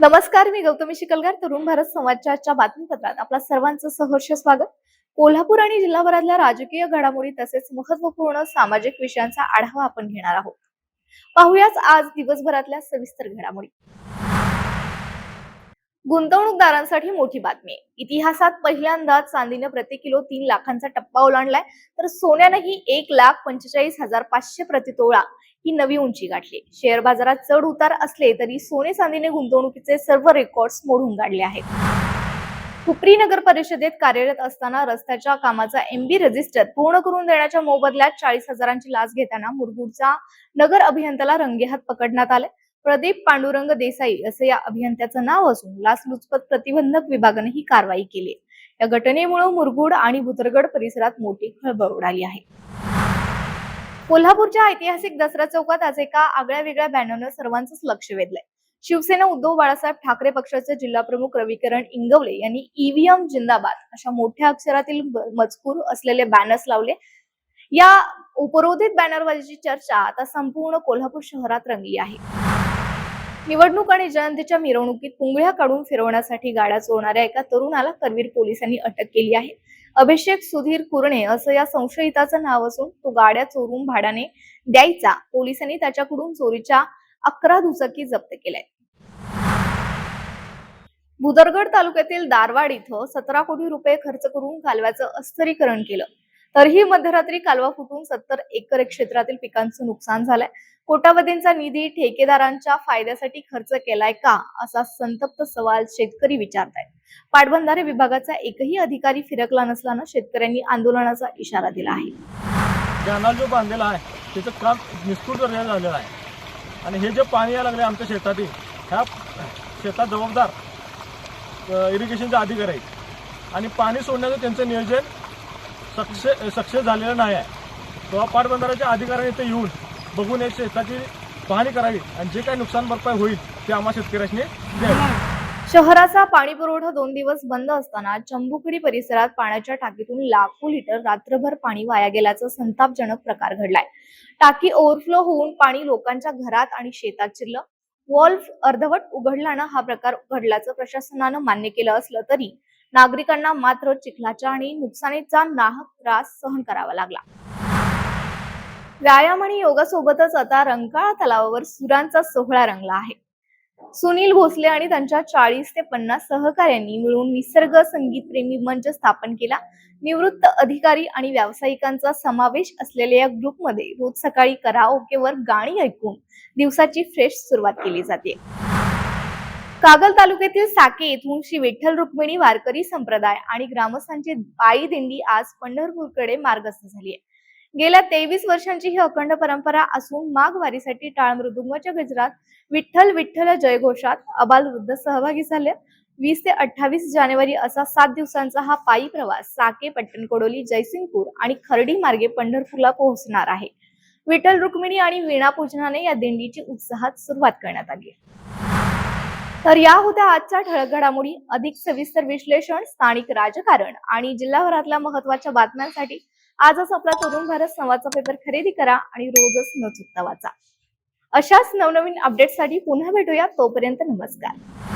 नमस्कार मी गौतमी शिकलगार तरुण भारत समाचारच्या बातमीपत्रात आपल्या सर्वांचं सहर्ष स्वागत. कोल्हापूर आणि जिल्हाभरातल्या राजकीय घडामोडी तसेच महत्त्वपूर्ण सामाजिक विषयांचा आढावा आपण घेणार आहोत. पाहुयाच आज दिवसभरातल्या सविस्तर घडामोडी. गुंतवणूकदारांसाठी मोठी बातमी. इतिहासात पहिल्यांदाच चांदीनं प्रति किलो तीन लाखांचा टप्पा ओलांडलाय तर सोन्यानंही एक लाख पंचेचाळीस हजार पाचशे प्रतितोळा ही नवी उंची गाठली. शेअर बाजारात चढ उतार असले तरी सोने चांदीने गुंतवणुकीचे सर्व रेकॉर्ड्स मोडून काढले आहेत. हुपरी नगर परिषदेत कार्यरत असताना रस्त्याच्या कामाचा एमबी रजिस्टर पूर्ण करून देण्याच्या मोबदल्यात चाळीस हजारांची लाच घेताना मुरगुडचा नगर अभियंत्याला रंगेहात पकडण्यात आले. प्रदीप पांडुरंग देसाई असं या अभियंत्याचं नाव असून लाचलुचपत प्रतिबंधक विभागाने ही कारवाई केली. या घटनेमुळे मुरगुड आणि भुतरगड परिसरात मोठी खळबळ उडाली आहे. कोल्हापूरच्या ऐतिहासिक दसरा चौकात आज एका आगळ्या वेगळ्या बॅनरनं सर्वांचंच लक्ष वेधलंय. शिवसेना उद्धव बाळासाहेब ठाकरे पक्षाचे जिल्हाप्रमुख रविकरण इंगवले यांनी ईव्हीएम जिंदाबाद अशा मोठ्या अक्षरातील मजकूर असलेले बॅनर्स लावले. या उपरोधित बॅनरबाजीची चर्चा आता संपूर्ण कोल्हापूर शहरात रंगली आहे. निवडणूक आणि जयंतीच्या मिरवणुकीत पुंगळ्या काढून फिरवण्यासाठी गाड्या चोरणाऱ्या एका तरुणाला करवीर पोलिसांनी अटक केली आहे. अभिषेक सुधीर कुरणे असं या संशयिताचं नाव असून तो गाड्या चोरून भाड्याने द्यायचा. पोलिसांनी त्याच्याकडून चोरीच्या अकरा दुचाकी जप्त केल्या भुदरगड तालुक्यातील दारवाड इथं सतरा कोटी रुपये खर्च करून कालव्याचं अस्तरीकरण केलं. तरीही मध्यरात्री कालवा फुटून सत्तर एकर क्षेत्रातील पिकांचं नुकसान झालंय. कोटावधींचा निधी ठेकेदारांच्या फायद्यासाठी खर्च केलाय का? असा संतप्त सवाल शेतकरी विचारतायत. पाटबंधारे विभागाचा एकही अधिकारी फिरकला नसल्यानं शेतकऱ्यांनी आंदोलनाचा इशारा दिला आहे. कॅनल जो बांधलेला आहे त्याचं काम निष्ठूर झालेलं आहे आणि हे जे पाणी यायला लागले आमच्या शेतातील ह्या शेतात जबाबदार इरिगेशनचे अधिकारी आहेत. आणि पाणी सोडण्याचं त्यांचं नियोजन सक्सेस सक्सेस झालेलं नाही आहे. तेव्हा पाटबंधाराच्या अधिकाऱ्यांनी इथे येऊन बघून या शेताची पाहणी करावी आणि जे काही नुकसान भरपाई होईल ते आम्हा शेतकऱ्यांनी द्यावी. शहराचा पाणी पुरवठा दोन दिवस बंद असताना चंबुकडी परिसरात पाण्याच्या टाकीतून लाखो लिटर रात्रभर पाणी वाया गेल्याचा संतापजनक प्रकार घडलाय. टाकी ओव्हरफ्लो होऊन पाणी लोकांच्या घरात आणि शेतात शिरलं. वॉल्फ अर्धवट उघडल्यानं हा प्रकार घडल्याचं प्रशासनानं मान्य केलं असलं तरी नागरिकांना मात्र चिखलाच्या आणि नुकसानीचा नाहक त्रास सहन करावा लागला. व्यायाम आणि योगासोबतच आता रंकाळा तलावावर सुरांचा सोहळा रंगला आहे. सुनील भोसले आणि त्यांच्या चाळीस ते पन्नास सहकाऱ्यांनी मिळून निसर्ग संगीत प्रेमी मंच स्थापन केला. निवृत्त अधिकारी आणि व्यावसायिकांचा समावेश असलेल्या या ग्रुपमध्ये रोज सकाळी कराओकेवर गाणी ऐकून दिवसाची फ्रेश सुरुवात केली जाते. कागल तालुक्यातील साके येथून श्री विठ्ठल रुक्मिणी वारकरी संप्रदाय आणि ग्रामस्थांची पायी दिंडी आज पंढरपूरकडे मार्गस्थ झाली आहे. गेल्या तेवीस वर्षांची ही अखंड परंपरा असून माघ वारीसाठी टाळ मृदुंगाच्या गजरात विठ्ठल विठ्ठल जयघोषात अबाल वृद्ध सहभागी झाले. वीस ते अठ्ठावीस जानेवारी असा सात दिवसांचा हा पायी प्रवास साके पट्टणकोडोली जयसिंगपूर आणि खर्डी मार्गे पंढरपूरला पोहोचणार आहे. विठ्ठल रुक्मिणी आणि वीणा पूजनाने या दिंडीची उत्साहात सुरुवात करण्यात आली तर या होत्या आजच्या ठळक घडामोडी. अधिक सविस्तर विश्लेषण स्थानिक राजकारण आणि जिल्हाभरातल्या महत्त्वाच्या बातम्यांसाठी आजच आपला तरुण भारत संवादचा पेपर खरेदी करा आणि रोजच न चुकता वाचा. अशाच नवनवीन अपडेटसाठी पुन्हा भेटूया. तोपर्यंत नमस्कार.